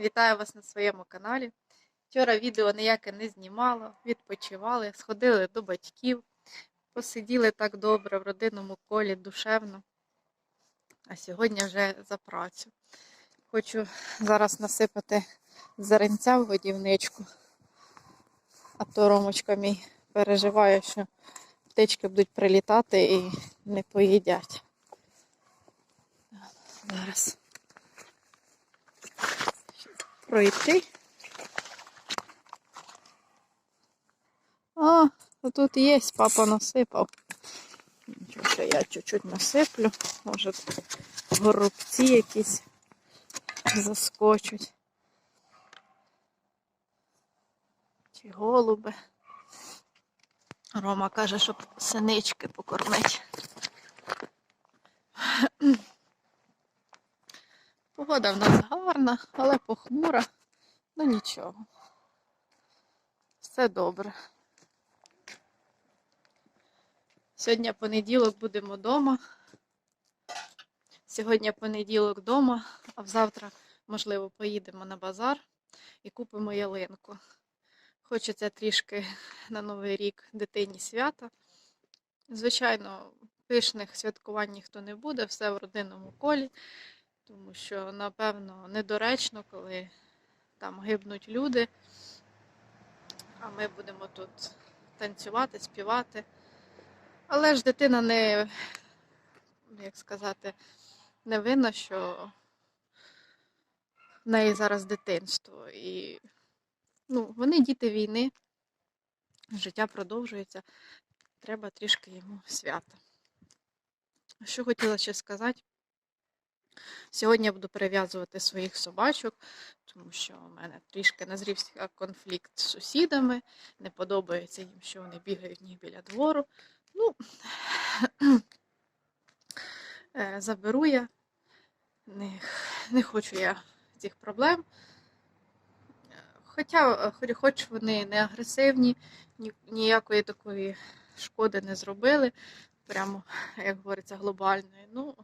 Вітаю вас на своєму каналі. Вчора відео ніяке не знімала, відпочивали, сходили до батьків, посиділи так добре в родинному колі, душевно. А сьогодні вже за працю. Хочу зараз насипати зеренця в годівничку. А то Ромочка мій переживає, що птички будуть прилітати і не поїдять. Зараз пройти. А, тут є, папа насипав. Нічого, я чуть-чуть насиплю. Може, горобці якісь заскочуть. Чи голуби. Рома каже, щоб синички покормить. Погода в нас гарна, але похмура. Ну нічого. Все добре. Сьогодні понеділок будемо вдома. Сьогодні понеділок вдома, а завтра, можливо, поїдемо на базар і купимо ялинку. Хочеться трішки на Новий рік дитині свята. Звичайно, пишних святкувань ніхто не буде, все в родинному колі, тому що, напевно, недоречно, коли там гибнуть люди, а ми будемо тут танцювати, співати. Але ж дитина не, як сказати, не винна, що в неї зараз дитинство. І ну, вони діти війни, життя продовжується, треба трішки йому свята. Що хотіла ще сказати? Сьогодні я буду перев'язувати своїх собачок, тому що у мене трішки назрівся конфлікт з сусідами. Не подобається їм, що вони бігають в них біля двору. Ну, е, заберу я. Не, не хочу я цих проблем. Хоча, хоч- хоч вони не агресивні, ніякої такої шкоди не зробили, прямо, як говориться, глобальної. Ну,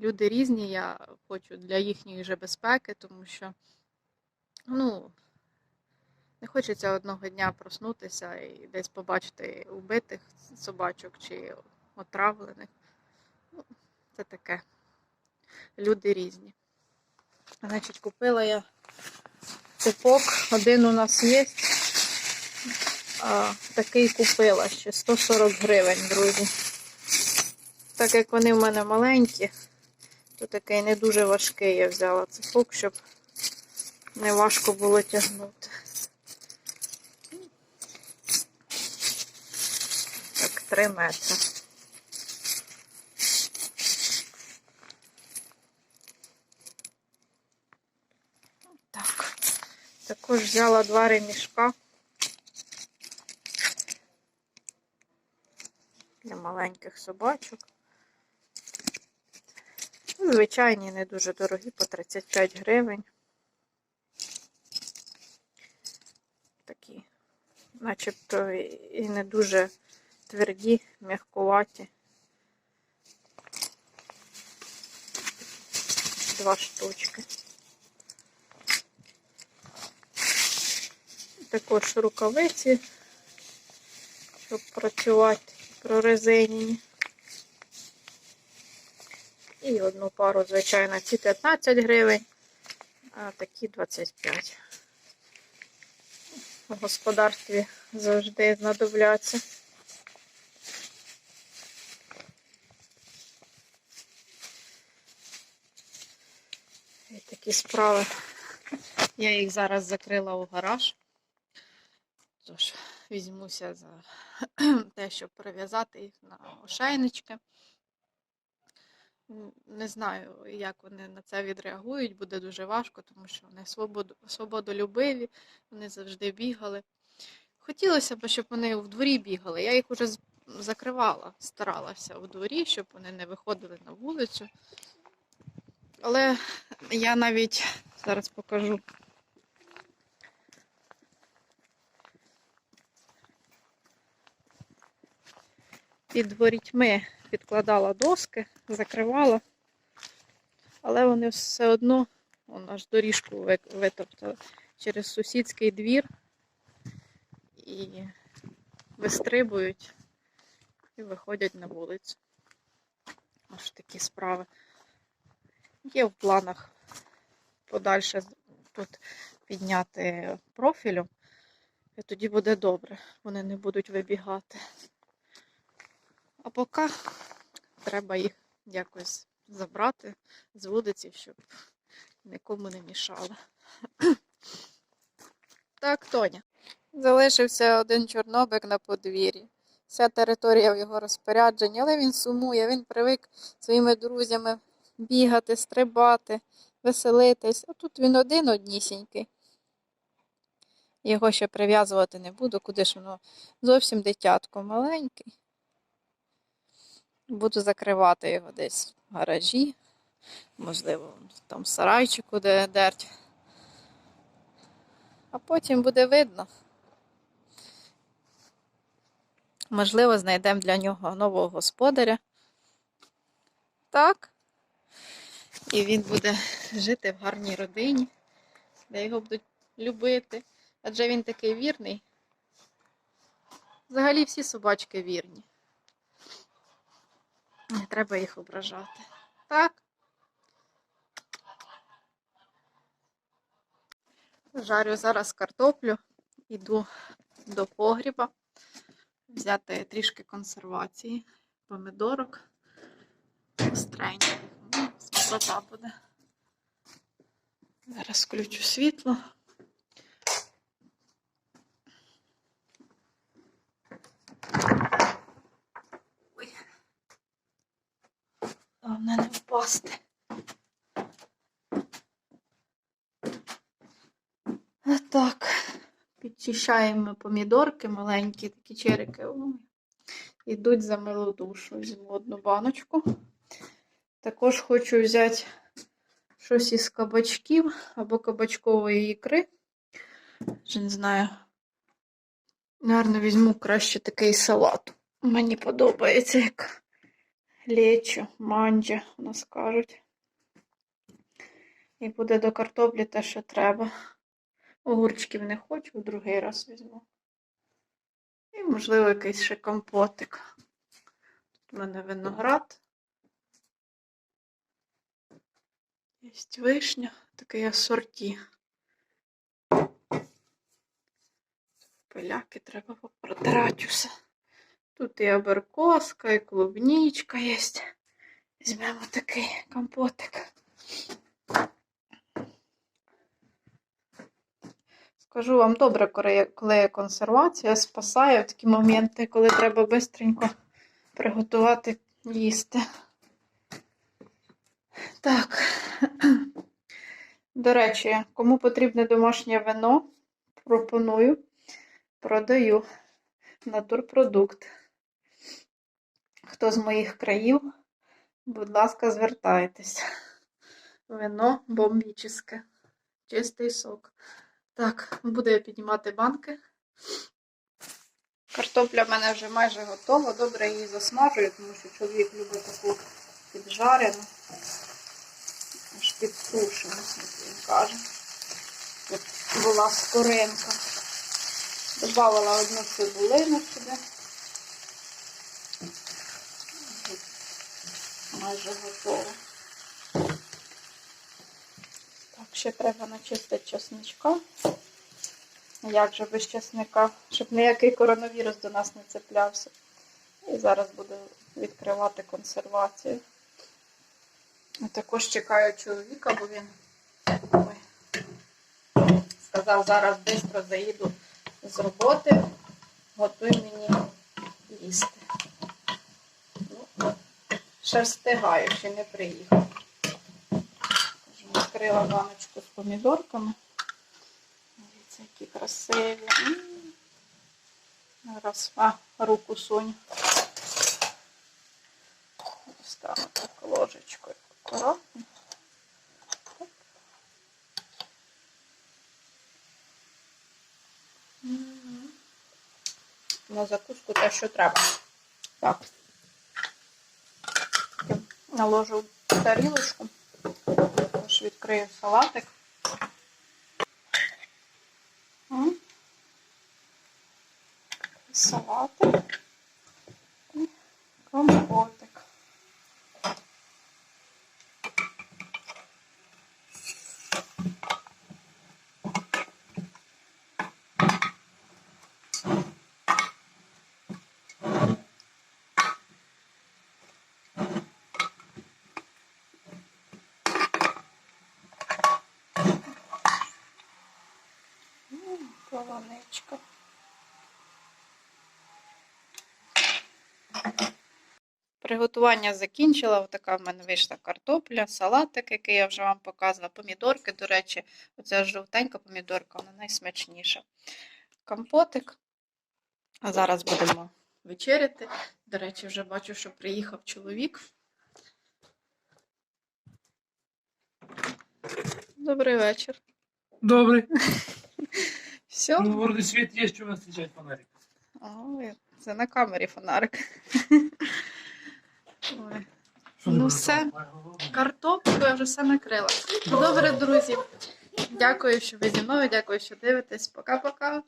люди різні, я хочу для їхньої же безпеки, тому що, ну, не хочеться одного дня проснутися і десь побачити убитих собачок чи отравлених. Ну, це таке. Люди різні. Значить, купила я цепок. Один у нас є. А, такий купила ще 140 гривень, друзі. Так як вони в мене маленькі, то такий не дуже важкий я взяла цепок, щоб не важко було тягнути. Так, 3 метри. Так. Також взяла два ремішка для маленьких собачок. Звичайні, не дуже дорогі, по 35 гривень. Такі, начебто і не дуже тверді, м'якуваті. Два штучки. Також рукавиці, щоб працювати прорезинені. І одну пару, звичайно, ці 15 гривень, а такі 25. В господарстві завжди знадобляться. І такі справи. Я їх зараз закрила у гараж. Тож, візьмуся за те, щоб прив'язати їх на ошейнички. Не знаю, як вони на це відреагують, буде дуже важко, тому що вони свободолюбиві, вони завжди бігали. Хотілося б, щоб вони в дворі бігали. Я їх уже закривала, старалася у дворі, щоб вони не виходили на вулицю. Але я навіть зараз покажу. Під ворітьми підкладала доски, закривала, але вони все одно Он аж доріжку витоптали через сусідський двір і вистрибують і виходять на вулицю. Аж такі справи. Є в планах подальше тут підняти профілю, і тоді буде добре. Вони не будуть вибігати. А поки треба їх якось забрати з вулиці, щоб нікому не мішали. Так, Тоня. Залишився один чорнобик на подвір'ї. Вся територія в його розпорядженні, але він сумує, він привик своїми друзями бігати, стрибати, веселитись. А тут він один однісінький. Його ще прив'язувати не буду, куди ж воно зовсім дитятко маленький. Буду закривати його десь в гаражі, можливо, там в сарайчику, де дерть. А потім буде видно. Можливо, знайдемо для нього нового господаря. Так. І він буде жити в гарній родині, де його будуть любити. Адже він такий вірний. Взагалі всі собачки вірні. Не треба їх ображати. Так. Жарю зараз картоплю, іду до погріба взяти трішки консервації, помидорок, остреньких. Ну, Смакота буде. Зараз включу світло. Головне не впасти. Так, підчищаємо помідорки маленькі, такі черики. Йдуть за милу душу. Візьму одну баночку. Також хочу взяти щось із кабачків або кабачкової ікри. Вже не знаю. Гарно візьму краще такий салат. Мені подобається, як лечо, манджа, у нас кажуть. І буде до картоплі те, що треба. Огурчиків не хочу, в другий раз візьму. І, можливо, якийсь ще компотик. Тут у мене виноград. Є вишня, такий асорті. Пиляки треба попротирати усе. Тут і аберкоска, і клубничка є. Візьмемо такий компотик. Скажу вам добре, коли є- консервація, спасає в такі моменти, коли треба швидко приготувати їсти. Так. До речі, кому потрібне домашнє вино, пропоную, продаю натурпродукт. Хто з моїх країв, будь ласка, звертайтесь. Вино бомбічне. Чистий сок. Так, буду я піднімати банки. Картопля в мене вже майже готова. Добре її засмажую, тому що чоловік любить таку піджарену. Аж підсушену, як він каже. Тут була скоринка. Добавила одну цибулину сюди. Майже готово. Так, ще треба начистити чесничка. Як же без чесника, щоб ніякий коронавірус до нас не цеплявся. І зараз буду відкривати консервацію. А також чекаю чоловіка, бо він ой, сказав, зараз швидко заїду з роботи, готуй мені їсти. Ще встигаю, ще не приїхав. Відкрила баночку з помідорками. Дивіться, які красиві. Зараз, а, руку сунь. Стану так ложечкою акуратно. На закуску те, що треба. Так. Наложу тарілочку. Також відкрию салатик. Салатик. І компотик. М, Приготування закінчила. Така в мене вийшла картопля, салатик, який я вже вам показувала, помідорки, до речі, оця жовтенька помідорка, вона найсмачніша. Компотик. А зараз будемо вечеряти. До речі, вже бачу, що приїхав чоловік. Добрий вечір. Добрый. Все. Ну, вроде свет есть, что вас встречать фонарик. Ой, це на камері фонарик. Ой. Ну, все. картоплю я вже все накрила. Добре, друзі. Дякую, що ви зі мною. Дякую, що дивитесь. Пока-пока.